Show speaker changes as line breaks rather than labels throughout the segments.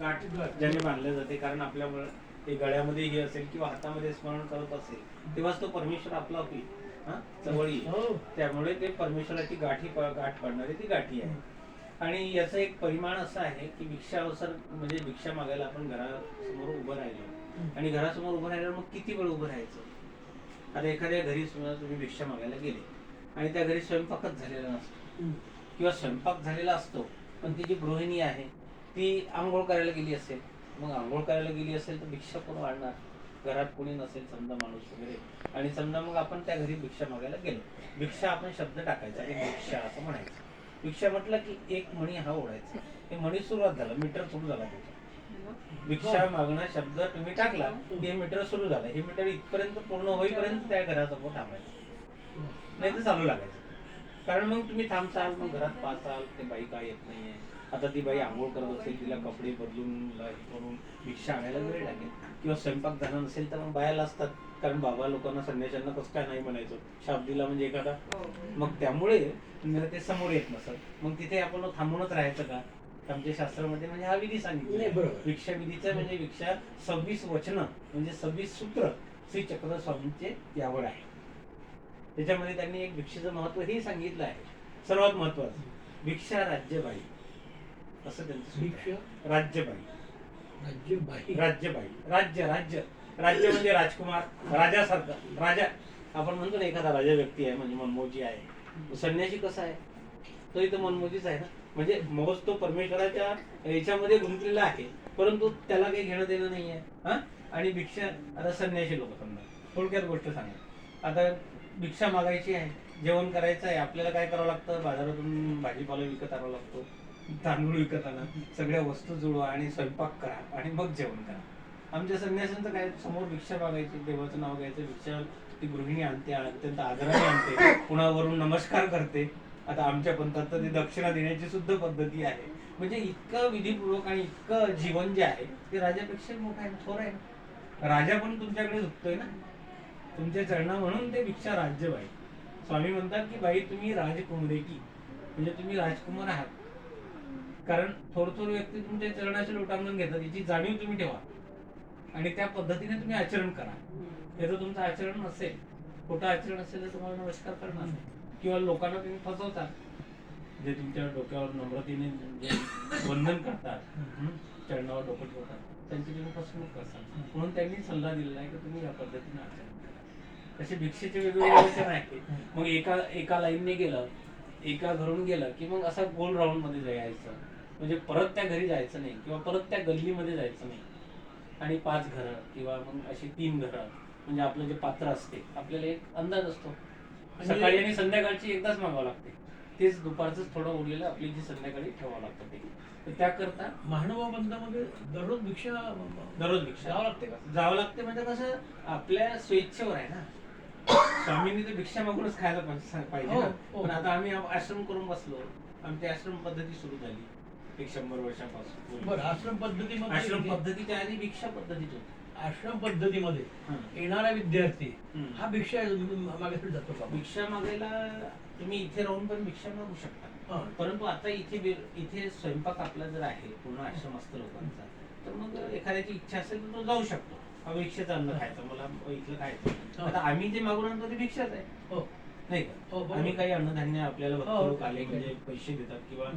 गाठ ज्याने बांधले जाते कारण आपल्यामुळे ते गळ्यामध्ये हे असेल किंवा हातामध्ये स्मरण करत असेल तेव्हाच तो परमेश्वर आपला होईल. हा? जवळ
हो.
त्यामुळे ते परमेश्वराची गाठी गाठ पडणारी ती गाठी आहे. आणि याचं एक परिमाण असं आहे की भिक्षा अवसर म्हणजे भिक्षा मागायला आपण घरासमोर उभं राहिलो. आणि घरासमोर उभं राहिल्यावर मग किती वेळ उभं राहायचं? आता एखाद्या घरी समजा तुम्ही भिक्षा मागायला गेले आणि त्या घरी स्वयंपाकच झालेला नसतो. किंवा स्वयंपाक झालेला असतो पण ती जी गृहिणी आहे ती आंघोळ करायला गेली असेल मग आंघोळ करायला गेली असेल तर भिक्षा कोण वाढणार? घरात कोणी नसेल समजा माणूस वगैरे. आणि समजा मग आपण त्या घरी भिक्षा मागायला गेलो. भिक्षा आपण शब्द टाकायचा की भिक्षा असं म्हणायचं. भिक्षा म्हटलं की एक मणी हा ओढायचा. हे मणी सुरुवात झाला मीटर सुरू झाला त्याचा. भिक्षा मागणं शब्द तुम्ही टाकला की हे मीटर सुरू झालं. हे मीटर इथपर्यंत पूर्ण होईपर्यंत त्या घरासमोर थांबायचं. नाही तर चालू लागायचं. कारण मग तुम्ही थांबसाल मग घरात पाहसाल ते बाई काय येत नाहीये. आता ती बाई आंघोळ करत असेल तिला कपडे बदलून हे करून भिक्षा आणायला वेळ लागेल. किंवा स्वयंपाक झाला नसेल तर मग बायाला असतात. कारण बाबा लोकांना संन्याशांना कसं काय नाही म्हणायचं. शाप दिला म्हणजे एखादा. मग त्यामुळे तुम्हाला ते समोर येत नसत. मग तिथे आपण थांबूनच राहायचं का? आमच्या शास्त्रामध्ये म्हणजे हा विधी सांगितला
नाही, बरोबर.
भिक्षा विधीचा म्हणजे भिक्षा सव्वीस वचन म्हणजे सव्वीस सूत्र श्री चक्र स्वामींचे यावर आहे. त्याच्यामध्ये त्यांनी एक भिक्षेचं महत्त्व हे सांगितलं आहे. सर्वात महत्वाचं भिक्षा राज्यबाई असं त्यांचं आहे. राज्यबाई.
राज्यबाई.
राज्यबाई. राज्य राज्य. राज्य म्हणजे राजकुमार राजासारखं. राजा आपण म्हणतो ना एखादा राजा व्यक्ती आहे म्हणजे मनमोजी आहे. संन्यासी कसा आहे? तो इथं मनमोजीच आहे ना. म्हणजे मोज तो परमेश्वराच्या याच्यामध्ये गुंतलेला आहे परंतु त्याला काही घेणं देणं नाही आहे हा? आणि भिक्षा आता संन्यासी लोक समजा. थोडक्यात गोष्ट सांगा. आता भिक्षा मागायची आहे जेवण करायचं आहे आपल्याला काय करावं लागतं? बाजारातून भाजीपाला विकत आणावा लागतो. तांदूळ विकत आणा सगळ्या वस्तू जुळवा आणि स्वयंपाक करा आणि मग जेवण करा. आमच्या संन्यासांचं काय समोर भिक्षा मागायची देवाचं नाव घ्यायचं भिक्षा ती गृहिणी आणते अत्यंत आदराने आणते कुणावरून नमस्कार करते. आता आमच्या पंथात तर ती दक्षिणा देण्याची सुद्धा पद्धती आहे. म्हणजे इतकं विधीपूर्वक आणि इतकं जीवन जे आहे ते राजापेक्षा मोठं आहे थोर आहे. राजा पण तुमच्याकडे झुकतोय ना? तुमच्या चरणा म्हणून ते भिक्षा राज्यबाई स्वामी म्हणतात की बाई तुम्ही राजकुमरे की म्हणजे तुम्ही राजकुमार आहात. कारण थोर थोर व्यक्ती तुमच्या चरणाचे लोटांगण घेतात याची जाणीव तुम्ही ठेवा. आणि त्या पद्धतीने तुम्ही आचरण करा. त्याचं तुमचं आचरण नसेल खोटं आचरण असेल तर तुम्हाला नमस्कार करणार नाही. किंवा लोकांना तुम्ही फसवता. जे तुमच्या डोक्यावर नम्रतेने बंधन वंदन करतात चरणावर डोकं ठेवतात त्यांची तुम्ही फसवणूक करतात. म्हणून त्यांनी सल्ला दिलेला आहे की तुम्ही या पद्धतीने आचरण करा. तसे भिक्षेचे वेगवेगळे वचन आहेत मग एका एका लाईनने गेलं एका घरून गेलं की मग असा गोल राऊंडमध्ये जायचं. म्हणजे परत त्या घरी जायचं नाही किंवा परत त्या गल्लीमध्ये जायचं नाही. आणि पाच घरं किंवा मग अशी तीन घरं म्हणजे आपलं जे पात्र असते आपल्याला एक अंदाज असतो.
म्हणजे-
सकाळी आणि संध्याकाळची एकदाच मागावं लागते. तेच दुपारच थोडं उरलेलं आपली जी संध्याकाळी ठेवावं लागतं ते. तर त्याकरता
महानुभाव बंधामध्ये दररोज भिक्षा
दररोज भिक्षा.
जावं लागते का?
जावं लागते म्हणजे कसं आपल्या स्वेच्छेवर आहे ना. स्वामींनी तर भिक्षा मागूनच खायला पाहिजे पाहिजे
हो,
ना.
हो.
पण आता आम्ही आश्रम करून बसलो आमची आश्रम पद्धती सुरू झाली. एक शंभर वर्षापासून.
बरं आश्रम पद्धतीमध्ये
आश्रम पद्धतीच्या आधी भिक्षा पद्धतीच होती
आश्रम पद्धतीमध्ये. येणारा विद्यार्थी
हं.
हा भिक्षा मागायसाठी जातो का?
भिक्षा मागायला तुम्ही इथे राहून पण भिक्षा मागू शकता.
हा.
परंतु आता इथे बे- इथे स्वयंपाक आपला जर आहे पूर्ण आश्रम असतं लोकांचा तर मग एखाद्याची इच्छा असेल तर तो जाऊ शकतो. हा भिक्षेचं अन्न खायचं मला इथलं खायचं. आता आम्ही जे मागून आणतो ते भिक्षाच आहे.
हो.
नाही
हो,
का
बरोबर.
आम्ही काही अन्नधान्य आपल्याला
हो.
आले म्हणजे पैसे देतात किंवा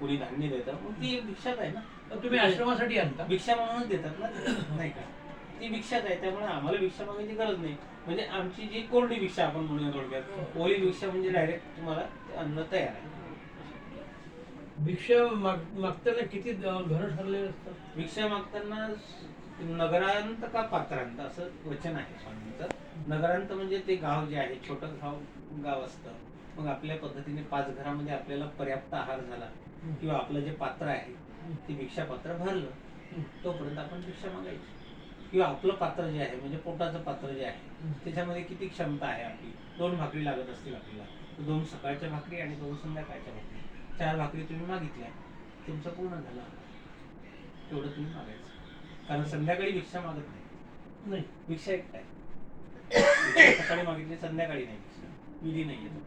कोणी धान्य देतात मग ती एक भिक्षाच आहे ना.
तर तुम्ही आश्रमासाठी आणता?
भिक्षा म्हणूनच देतात ना नाही का? ती भिक्षाच आहे त्यामुळे आम्हाला भिक्षा मागायची गरज नाही. म्हणजे आमची जी कोरडी भिक्षा आपण म्हणूया थोडक्यात ओली भिक्षा म्हणजे डायरेक्ट तुम्हाला ते अन्न तयार आहे.
भिक्षा माग- मागताना किती घर ठरलेले असतात?
भिक्षा मागताना नगरांत का पात्रांत? असं वचन आहे स्वामींचं. नगरांत म्हणजे ते गाव जे आहे छोटं गाव गाव असतं. मग आपल्या पद्धतीने पाच घरामध्ये आपल्याला पर्याप्त आहार झाला किंवा आपलं जे पात्र आहे ते भिक्षा पात्र भरलं तोपर्यंत आपण भिक्षा मागायची. किंवा आपलं पात्र जे आहे म्हणजे पोटाचं पात्र जे आहे त्याच्यामध्ये किती क्षमता आहे आपली? दोन भाकरी लागत असतील आपल्याला. दोन सकाळच्या भाकरी आणि दोन संध्याकाळच्या भाकरी. चार भाकरी तुम्ही मागितल्या तुमचं पूर्ण झालं. तेवढं तुम्ही मागायचं. कारण संध्याकाळी भिक्षा मागत नाही.
नाही.
भिक्षा एक काय भिक्षा सकाळी मागितली संध्याकाळी नाही. दिली नाही येतो